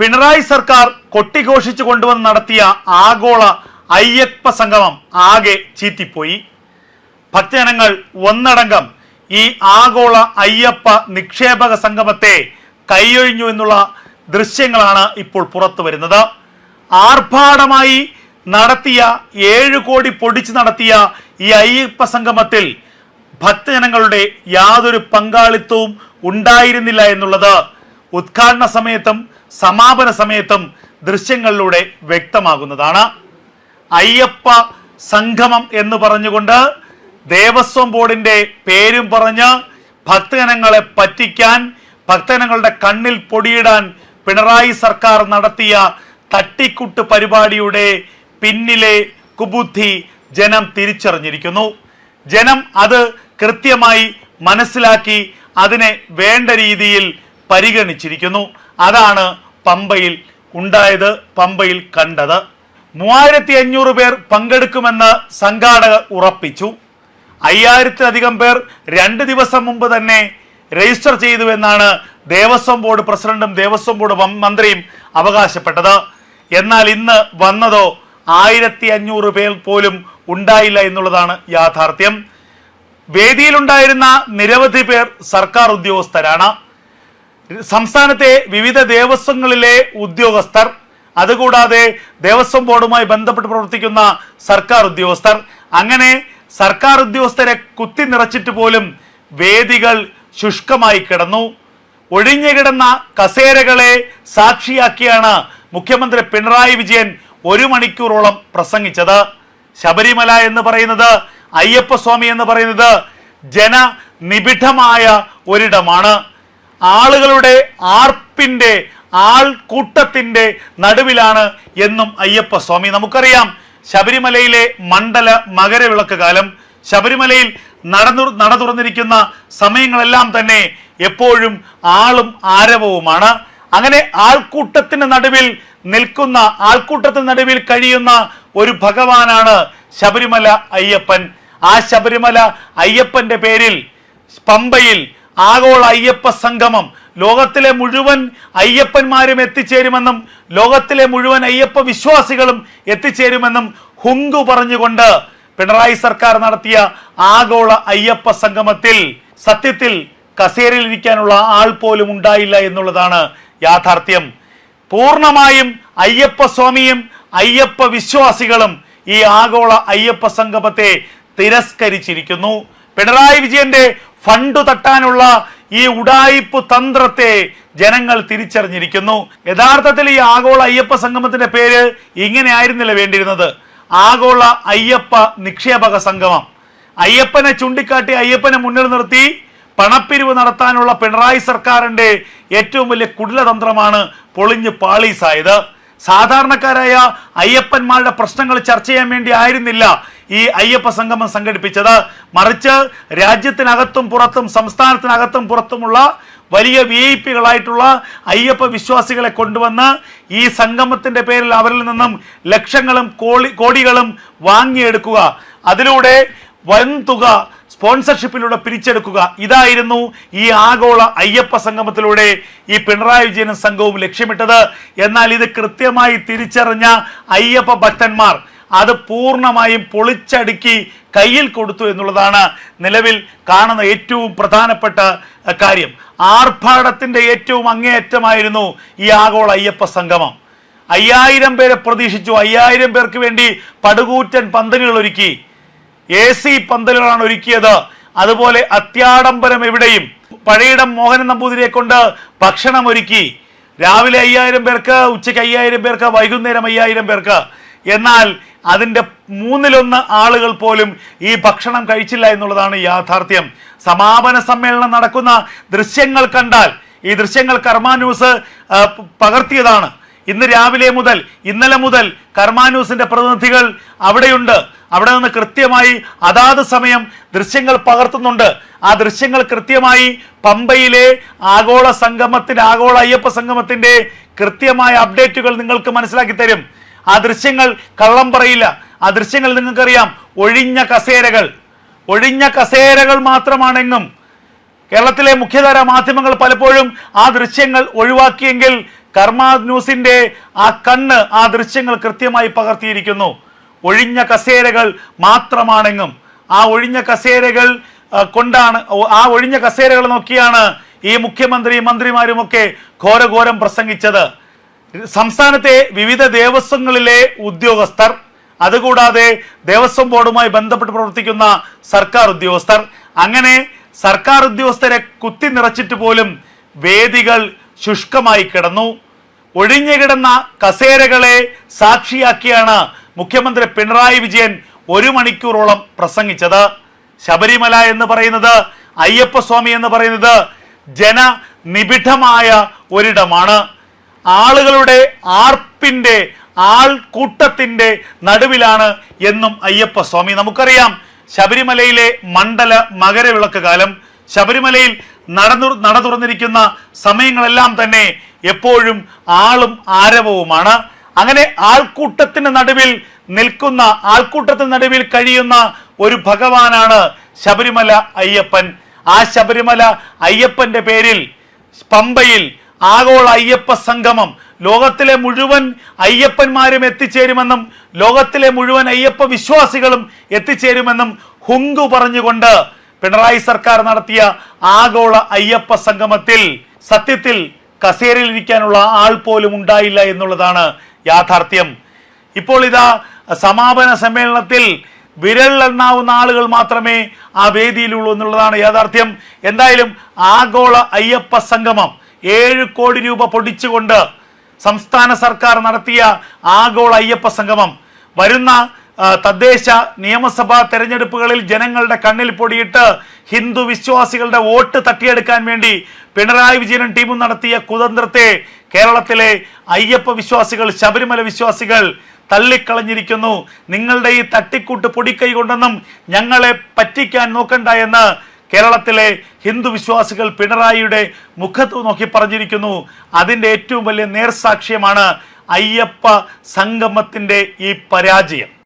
പിണറായി സർക്കാർ കൊട്ടിഘോഷിച്ചു കൊണ്ടുവന്ന് നടത്തിയ ആഗോള അയ്യപ്പ സംഗമം ആകെ ചീറ്റിപ്പോയി. ഭക്തജനങ്ങൾ ഒന്നടങ്കം ഈ ആഗോള അയ്യപ്പ നിക്ഷേപക സംഗമത്തെ കൈയൊഴിഞ്ഞു എന്നുള്ള ദൃശ്യങ്ങളാണ് ഇപ്പോൾ പുറത്തു വരുന്നത്. ആർഭാടമായി നടത്തിയ ഏഴ് കോടി പൊടിച്ച് നടത്തിയ ഈ അയ്യപ്പ സംഗമത്തിൽ ഭക്തജനങ്ങളുടെ യാതൊരു പങ്കാളിത്തവും ഉണ്ടായിരുന്നില്ല എന്നുള്ളത് ഉദ്ഘാടന സമയത്തും സമാപന സമയത്തും ദൃശ്യങ്ങളിലൂടെ വ്യക്തമാകുന്നതാണ്. അയ്യപ്പ സംഗമം എന്ന് പറഞ്ഞുകൊണ്ട് ദേവസ്വം ബോർഡിന്റെ പേരും പറഞ്ഞ് ഭക്തജനങ്ങളെ പറ്റിക്കാൻ ഭക്തജനങ്ങളുടെ കണ്ണിൽ പൊടിയിടാൻ പിണറായി സർക്കാർ നടത്തിയ തട്ടിക്കുട്ട് പരിപാടിയുടെ പിന്നിലെ കുബുദ്ധി ജനം തിരിച്ചറിഞ്ഞിരിക്കുന്നു. ജനം അത് കൃത്യമായി മനസ്സിലാക്കി അതിനെ വേണ്ട രീതിയിൽ പരിഗണിച്ചിരിക്കുന്നു. അതാണ് പമ്പയിൽ ഉണ്ടായത് പമ്പയിൽ കണ്ടത്. മൂവായിരത്തി അഞ്ഞൂറ് പേർ പങ്കെടുക്കുമെന്ന് സംഘാടകർ ഉറപ്പിച്ചു. അയ്യായിരത്തിലധികം പേർ രണ്ട് ദിവസം മുമ്പ് തന്നെ രജിസ്റ്റർ ചെയ്തുവെന്നാണ് ദേവസ്വം ബോർഡ് പ്രസിഡന്റും ദേവസ്വം ബോർഡ് മന്ത്രിയും അവകാശപ്പെട്ടത്. എന്നാൽ ഇന്ന് വന്നതോ ആയിരത്തി അഞ്ഞൂറ് പേർ പോലും ഉണ്ടായില്ല എന്നുള്ളതാണ് യാഥാർത്ഥ്യം. വേദിയിലുണ്ടായിരുന്ന നിരവധി പേർ സർക്കാർ ഉദ്യോഗസ്ഥരാണ്. സംസ്ഥാനത്തെ വിവിധ ദേവസ്വങ്ങളിലെ ഉദ്യോഗസ്ഥർ അതുകൂടാതെ ദേവസ്വം ബോർഡുമായി ബന്ധപ്പെട്ട് പ്രവർത്തിക്കുന്ന സർക്കാർ ഉദ്യോഗസ്ഥർ. അങ്ങനെ സർക്കാർ ഉദ്യോഗസ്ഥരെ കുത്തി നിറച്ചിട്ട് പോലും വേദികൾ ശുഷ്കമായി കിടന്നു. ഒഴിഞ്ഞു കിടന്ന കസേരകളെ സാക്ഷിയാക്കിയാണ് മുഖ്യമന്ത്രി പിണറായി വിജയൻ ഒരു മണിക്കൂറോളം പ്രസംഗിച്ചത്. ശബരിമല എന്ന് പറയുന്നത് അയ്യപ്പസ്വാമി എന്ന് പറയുന്നത് ജനനിബിഡമായ ഒരിടമാണ്. ആളുകളുടെ ആർപ്പിന്റെ ആൾക്കൂട്ടത്തിന്റെ നടുവിലാണ് എന്നും അയ്യപ്പ സ്വാമി. നമുക്കറിയാം ശബരിമലയിലെ മണ്ഡല മകരവിളക്ക് കാലം. ശബരിമലയിൽ നടന്നു നട തുറന്നിരിക്കുന്ന സമയങ്ങളെല്ലാം തന്നെ എപ്പോഴും ആളും ആരവവുമാണ്. അങ്ങനെ ആൾക്കൂട്ടത്തിന് നടുവിൽ നിൽക്കുന്ന ആൾക്കൂട്ടത്തിന് നടുവിൽ കഴിയുന്ന ഒരു ഭഗവാനാണ് ശബരിമല അയ്യപ്പൻ. ആ ശബരിമല അയ്യപ്പന്റെ പേരിൽ പമ്പയിൽ ആഗോള അയ്യപ്പ സംഗമം. ലോകത്തിലെ മുഴുവൻ അയ്യപ്പന്മാരും എത്തിച്ചേരുമെന്നും ലോകത്തിലെ മുഴുവൻ അയ്യപ്പ വിശ്വാസികളും എത്തിച്ചേരുമെന്നും ഹുങ്കു പറഞ്ഞുകൊണ്ട് പിണറായി സർക്കാർ നടത്തിയ ആഗോള അയ്യപ്പ സംഗമത്തിൽ സത്യത്തിൽ കസേരയിൽ ഇരിക്കാനുള്ള ആൾ പോലും ഉണ്ടായില്ല എന്നുള്ളതാണ് യാഥാർത്ഥ്യം. പൂർണമായും അയ്യപ്പ സ്വാമിയും അയ്യപ്പ വിശ്വാസികളും ഈ ആഗോള അയ്യപ്പ സംഗമത്തെ തിരസ്കരിച്ചിരിക്കുന്നു. പിണറായി വിജയന്റെ ഫണ്ട് തട്ടാനുള്ള ഈ ഉടായിപ്പ് തന്ത്രത്തെ ജനങ്ങൾ തിരിച്ചറിഞ്ഞിരിക്കുന്നു. യഥാർത്ഥത്തിൽ ഈ ആഗോള അയ്യപ്പ സംഗമത്തിന്റെ പേര് ഇങ്ങനെ ആയിരുന്നില്ല വേണ്ടിയിരുന്നത്? ആഗോള അയ്യപ്പ നിക്ഷേപക സംഗമം. അയ്യപ്പനെ ചൂണ്ടിക്കാട്ടി അയ്യപ്പനെ മുന്നിൽ നിർത്തി പണപ്പിരിവ് നടത്താനുള്ള പിണറായി സർക്കാരിന്റെ ഏറ്റവും വലിയ കുടിലതന്ത്രമാണ് പൊളിഞ്ഞ് പാളീസായത്. സാധാരണക്കാരായ അയ്യപ്പന്മാരുടെ പ്രശ്നങ്ങൾ ചർച്ച ചെയ്യാൻ വേണ്ടി ആയിരുന്നില്ല. ഈ അയ്യപ്പ സംഗമം സംഘടിപ്പിച്ചത്. മറിച്ച് രാജ്യത്തിനകത്തും പുറത്തും സംസ്ഥാനത്തിനകത്തും പുറത്തുമുള്ള വലിയ വി ഐ പികളായിട്ടുള്ള അയ്യപ്പ വിശ്വാസികളെ കൊണ്ടുവന്ന് ഈ സംഗമത്തിന്റെ പേരിൽ അവരിൽ നിന്നും ലക്ഷങ്ങളും കോടി കോടികളും വാങ്ങിയെടുക്കുക. അതിലൂടെ വൻതുക സ്പോൺസർഷിപ്പിലൂടെ പിരിച്ചെടുക്കുക. ഇതായിരുന്നു ഈ ആഗോള അയ്യപ്പ സംഗമത്തിലൂടെ ഈ പിണറായി വിജയനും സംഘവും ലക്ഷ്യമിട്ടത്. എന്നാൽ ഇത് കൃത്യമായി തിരിച്ചറിഞ്ഞ അയ്യപ്പ ഭക്തന്മാർ അത് പൂർണമായും പൊളിച്ചടുക്കി കയ്യിൽ കൊടുത്തു എന്നുള്ളതാണ് നിലവിൽ കാണുന്ന ഏറ്റവും പ്രധാനപ്പെട്ട കാര്യം. ആർഭാടത്തിന്റെ ഏറ്റവും അങ്ങേയറ്റമായിരുന്നു ഈ ആഗോള അയ്യപ്പ സംഗമം. അയ്യായിരം പേരെ പ്രതീക്ഷിച്ചു. അയ്യായിരം പേർക്ക് വേണ്ടി പടുകൂറ്റൻ പന്തലുകൾ ഒരുക്കി. എ സി പന്തലുകളാണ് ഒരുക്കിയത്. അതുപോലെ അത്യാഡംബരം എവിടെയും. പഴയിടം മോഹനൻ നമ്പൂതിരിയെ കൊണ്ട് ഭക്ഷണം ഒരുക്കി. രാവിലെ അയ്യായിരം പേർക്ക് ഉച്ചയ്ക്ക് അയ്യായിരം പേർക്ക് വൈകുന്നേരം അയ്യായിരം പേർക്ക്. എന്നാൽ അതിന്റെ മൂന്നിലൊന്ന് ആളുകൾ പോലും ഈ ഭക്ഷണം കഴിച്ചില്ല എന്നുള്ളതാണ് യാഥാർത്ഥ്യം. സമാപന സമ്മേളനം നടക്കുന്ന ദൃശ്യങ്ങൾ കണ്ടാൽ ഈ ദൃശ്യങ്ങൾ കർമാന്യൂസ് പകർത്തിയതാണ്. ഇന്ന് രാവിലെ മുതൽ ഇന്നലെ മുതൽ കർമാന്യൂസിന്റെ പ്രതിനിധികൾ അവിടെയുണ്ട്. അവിടെ നിന്ന് കൃത്യമായി അതാത് സമയം ദൃശ്യങ്ങൾ പകർത്തുന്നുണ്ട്. ആ ദൃശ്യങ്ങൾ കൃത്യമായി പമ്പയിലെ ആഗോള സംഗമത്തിന്റെ ആഗോള അയ്യപ്പ സംഗമത്തിന്റെ കൃത്യമായ അപ്ഡേറ്റുകൾ നിങ്ങൾക്ക് മനസ്സിലാക്കി തരും. ആ ദൃശ്യങ്ങൾ കള്ളം പറയില്ല. ആ ദൃശ്യങ്ങൾ നിങ്ങൾക്കറിയാം. ഒഴിഞ്ഞ കസേരകൾ. ഒഴിഞ്ഞ കസേരകൾ മാത്രമാണെന്നും കേരളത്തിലെ മുഖ്യധാര മാധ്യമങ്ങൾ പലപ്പോഴും ആ ദൃശ്യങ്ങൾ ഒഴിവാക്കിയെങ്കിൽ കർമ്മ ന്യൂസിന്റെ ആ കണ്ണ് ആ ദൃശ്യങ്ങൾ കൃത്യമായി പകർത്തിയിരിക്കുന്നു. ഒഴിഞ്ഞ കസേരകൾ മാത്രമാണെന്നും ആ ഒഴിഞ്ഞ കസേരകൾ കൊണ്ടാണ് ആ ഒഴിഞ്ഞ കസേരകൾ നോക്കിയാണ് ഈ മുഖ്യമന്ത്രി മന്ത്രിമാരുമൊക്കെ ഘോരഘോരം പ്രസംഗിച്ചത്. സംസ്ഥാനത്തെ വിവിധ ദേവസ്വങ്ങളിലെ ഉദ്യോഗസ്ഥർ അതുകൂടാതെ ദേവസ്വം ബോർഡുമായി ബന്ധപ്പെട്ട് പ്രവർത്തിക്കുന്ന സർക്കാർ ഉദ്യോഗസ്ഥർ. അങ്ങനെ സർക്കാർ ഉദ്യോഗസ്ഥരെ കുത്തി നിറച്ചിട്ട് പോലും വേദികൾ ശുഷ്കമായി കിടന്നു. ഒഴിഞ്ഞു കിടന്ന കസേരകളെ സാക്ഷിയാക്കിയാണ് മുഖ്യമന്ത്രി പിണറായി വിജയൻ ഒരു മണിക്കൂറോളം പ്രസംഗിച്ചത്. ശബരിമല എന്ന് പറയുന്നത് അയ്യപ്പസ്വാമി എന്ന് പറയുന്നത് ജനനിബിഡമായ ഒരിടമാണ്. ആളുകളുടെ ആർപ്പിന്റെ ആൾക്കൂട്ടത്തിന്റെ നടുവിലാണ് എന്നും അയ്യപ്പ സ്വാമി. നമുക്കറിയാം ശബരിമലയിലെ മണ്ഡല മകരവിളക്ക് കാലം ശബരിമലയിൽ നടന്നു നട തുറന്നിരിക്കുന്ന സമയങ്ങളെല്ലാം തന്നെ എപ്പോഴും ആളും ആരവവുമാണ്. അങ്ങനെ ആൾക്കൂട്ടത്തിന് നടുവിൽ നിൽക്കുന്ന ആൾക്കൂട്ടത്തിന് നടുവിൽ കഴിയുന്ന ഒരു ഭഗവാനാണ് ശബരിമല അയ്യപ്പൻ. ആ ശബരിമല അയ്യപ്പന്റെ പേരിൽ പമ്പയിൽ ആഗോള അയ്യപ്പ സംഗമം. ലോകത്തിലെ മുഴുവൻ അയ്യപ്പന്മാരും എത്തിച്ചേരുമെന്നും ലോകത്തിലെ മുഴുവൻ അയ്യപ്പ വിശ്വാസികളും എത്തിച്ചേരുമെന്നും ഹുങ്കു പറഞ്ഞുകൊണ്ട് പിണറായി സർക്കാർ നടത്തിയ ആഗോള അയ്യപ്പ സംഗമത്തിൽ സത്യത്തിൽ കസേരയിൽ ഇരിക്കാനുള്ള ആൾ പോലും ഉണ്ടായില്ല എന്നുള്ളതാണ് യാഥാർത്ഥ്യം. ഇപ്പോൾ ഇതാ സമാപന സമ്മേളനത്തിൽ വിരലിലെണ്ണാവുന്ന ആളുകൾ മാത്രമേ ആ വേദിയിലുള്ളൂ എന്നുള്ളതാണ് യാഥാർത്ഥ്യം. എന്തായാലും ആഗോള അയ്യപ്പ സംഗമം ഏഴ് കോടി രൂപ പൊടിച്ചുകൊണ്ട് സംസ്ഥാന സർക്കാർ നടത്തിയ ആഗോള അയ്യപ്പ സംഗമം. വരുന്ന തദ്ദേശ നിയമസഭാ തെരഞ്ഞെടുപ്പുകളിൽ ജനങ്ങളുടെ കണ്ണിൽ പൊടിയിട്ട് ഹിന്ദു വിശ്വാസികളുടെ വോട്ട് തട്ടിയെടുക്കാൻ വേണ്ടി പിണറായി വിജയനും ടീമും നടത്തിയ കുതന്ത്രത്തെ കേരളത്തിലെ അയ്യപ്പ വിശ്വാസികൾ ശബരിമല വിശ്വാസികൾ തള്ളിക്കളഞ്ഞിരിക്കുന്നു. നിങ്ങളുടെ ഈ തട്ടിക്കൂട്ട് പൊടിക്കൈ കൊണ്ടൊന്നും ഞങ്ങളെ പറ്റിക്കാൻ നോക്കണ്ട എന്ന് കേരളത്തിലെ ഹിന്ദു വിശ്വാസികൾ പിണറായിയുടെ മുഖത്ത് നോക്കി പറഞ്ഞിരിക്കുന്നു. അതിന്റെ ഏറ്റവും വലിയ നേർസാക്ഷ്യമാണ് അയ്യപ്പ സംഗമത്തിന്റെ ഈ പരാജയം.